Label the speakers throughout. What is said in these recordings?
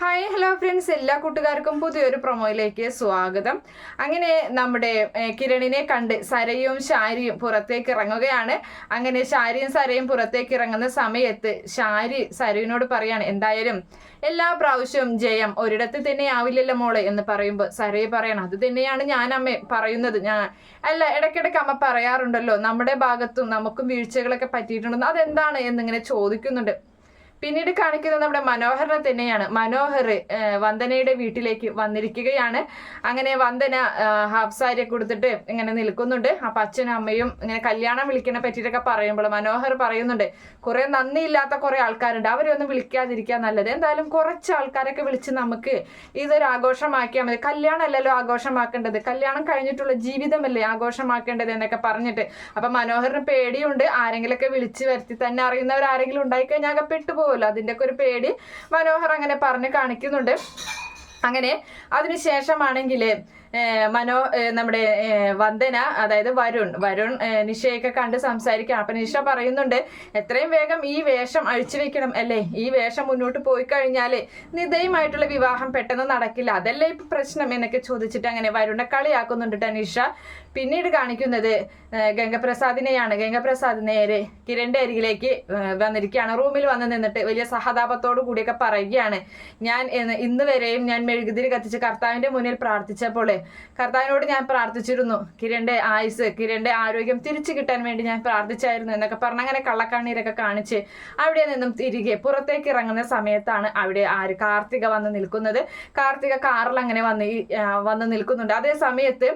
Speaker 1: Hi hello friends എല്ലാ കൂട്ടുകാർക്കും പുതിയൊരു പ്രൊമോയിലേക്ക് സ്വാഗതം. അങ്ങനെ നമ്മുടെ കിരണിനെ കണ്ട് സരയും ശാരിയും പുറത്തേക്ക് ഇറങ്ങുകയാണ്. അങ്ങനെ ശാരിയും സരയും പുറത്തേക്ക് ഇറങ്ങുന്ന സമയത്ത് ശാരി സരയുവിനോട് പറയാണ് എന്തായാലും എല്ലാ പ്രാവശ്യവും ജയം ഒരിടത്ത് തന്നെ ആവില്ലല്ലോ മോളെ എന്ന് പറയുമ്പോൾ സരയെ പറയണം അത് തന്നെയാണ് ഞാൻ അമ്മ പറയുന്നത്. ഞാൻ അല്ല ഇടയ്ക്കിടയ്ക്ക് അമ്മ പറയാറുണ്ടല്ലോ നമ്മുടെ ഭാഗത്തും നമുക്കും വീഴ്ചകളൊക്കെ പറ്റിയിട്ടുണ്ടെന്ന്. അതെന്താണ്? എന്നിങ്ങനെ ചോദിക്കുന്നുണ്ട്. പിന്നീട് കാണിക്കുന്നത് നമ്മുടെ മനോഹറിനെ തന്നെയാണ്. മനോഹർ വന്ദനയുടെ വീട്ടിലേക്ക് വന്നിരിക്കുകയാണ്. അങ്ങനെ വന്ദന ഹാഫ് സാരിയൊക്കെ കൊടുത്തിട്ട് ഇങ്ങനെ നിൽക്കുന്നുണ്ട്. അപ്പൊ അച്ഛനും അമ്മയും ഇങ്ങനെ കല്യാണം വിളിക്കണ പറ്റിയിട്ടൊക്കെ പറയുമ്പോൾ മനോഹർ പറയുന്നുണ്ട് കുറെ നന്ദിയില്ലാത്ത കുറെ ആൾക്കാരുണ്ട്. അവരെ ഒന്നും വിളിക്കാതിരിക്കാൻ നല്ലത്. എന്തായാലും കുറച്ച് ആൾക്കാരൊക്കെ വിളിച്ച് നമുക്ക് ഇതൊരു ആഘോഷമാക്കിയാൽ മതി. കല്യാണം അല്ലല്ലോ ആഘോഷമാക്കേണ്ടത്. കല്യാണം കഴിഞ്ഞിട്ടുള്ള ജീവിതമല്ലേ ആഘോഷമാക്കേണ്ടത് എന്നൊക്കെ പറഞ്ഞിട്ട്. അപ്പൊ മനോഹറിന് പേടിയുണ്ട്. ആരെങ്കിലൊക്കെ വിളിച്ച് വരുത്തി തന്നെ അറിയുന്നവർ ആരെങ്കിലും ഉണ്ടായിക്കഴിഞ്ഞാൽ ആകെ പെട്ടുപോകുമല്ലോ അതിന്റെ ഒക്കെ ഒരു പേടി മനോഹർ അങ്ങനെ പറഞ്ഞ് കാണിക്കുന്നുണ്ട്. അങ്ങനെ അതിനുശേഷമാണെങ്കിൽ മനോ നമ്മുടെ വന്ദന അതായത് വരുൺ. വരുൺ നിഷയൊക്കെ കണ്ട് സംസാരിക്കണം അപ്പൊ നിഷ പറയുന്നുണ്ട് എത്രയും വേഗം ഈ വേഷം അഴിച്ചു വെക്കണം അല്ലേ? ഈ വേഷം മുന്നോട്ട് പോയി കഴിഞ്ഞാൽ നിതയുമായിട്ടുള്ള വിവാഹം പെട്ടെന്ന് നടക്കില്ല. അതല്ലേ ഇപ്പൊ പ്രശ്നം? എന്നൊക്കെ ചോദിച്ചിട്ട് അങ്ങനെ വരുണെ കളിയാക്കുന്നുണ്ട് നിഷ. പിന്നീട് കാണിക്കുന്നത് ഗംഗപ്രസാദിനെയാണ്. ഗംഗപ്രസാദ് നേരെ കിരണിന്റെ അരികിലേക്ക് വന്നിരിക്കുകയാണ്. റൂമിൽ വന്ന് നിന്നിട്ട് വലിയ സഹതാപത്തോടു കൂടിയൊക്കെ പറയുകയാണ്. ഞാൻ ഇന്ന് വരെയും ഞാൻ മെഴുകുതിരി കത്തിച്ച് കർത്താവിന്റെ മുന്നിൽ പ്രാർത്ഥിച്ചപ്പോൾ കർത്താവിനോട് ഞാൻ പ്രാർത്ഥിച്ചിരുന്നു. കിരണിന്റെ ആയുസ് കിരണിന്റെ ആരോഗ്യം തിരിച്ചു കിട്ടാൻ വേണ്ടി ഞാൻ പ്രാർത്ഥിച്ചായിരുന്നു എന്നൊക്കെ പറഞ്ഞ് അങ്ങനെ കള്ളക്കണ്ണീരൊക്കെ കാണിച്ച് അവിടെ നിന്നും തിരികെ പുറത്തേക്ക് ഇറങ്ങുന്ന സമയത്താണ് അവിടെ ആര് കാർത്തിക വന്ന് നിൽക്കുന്നത്. കാർത്തിക കാറിൽ അങ്ങനെ വന്ന് വന്ന് നിൽക്കുന്നുണ്ട്. അതേ സമയത്ത്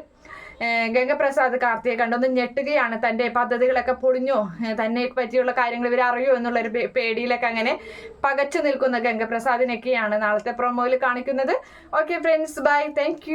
Speaker 1: ഗംഗപ്രസാദ് കാർത്തിയെ കണ്ടൊന്ന് ഞെട്ടുകയാണ്. തന്റെ പദ്ധതികളൊക്കെ പൊളിഞ്ഞോ? തന്നെ പറ്റിയുള്ള കാര്യങ്ങൾ ഇവർ അറിയോ എന്നുള്ളൊരു പേടിയിലൊക്കെ അങ്ങനെ പകച്ചു നിൽക്കുന്ന ഗംഗപ്രസാദിനൊക്കെയാണ് നാളത്തെ പ്രൊമോയിൽ കാണിക്കുന്നത്. Okay friends bye thank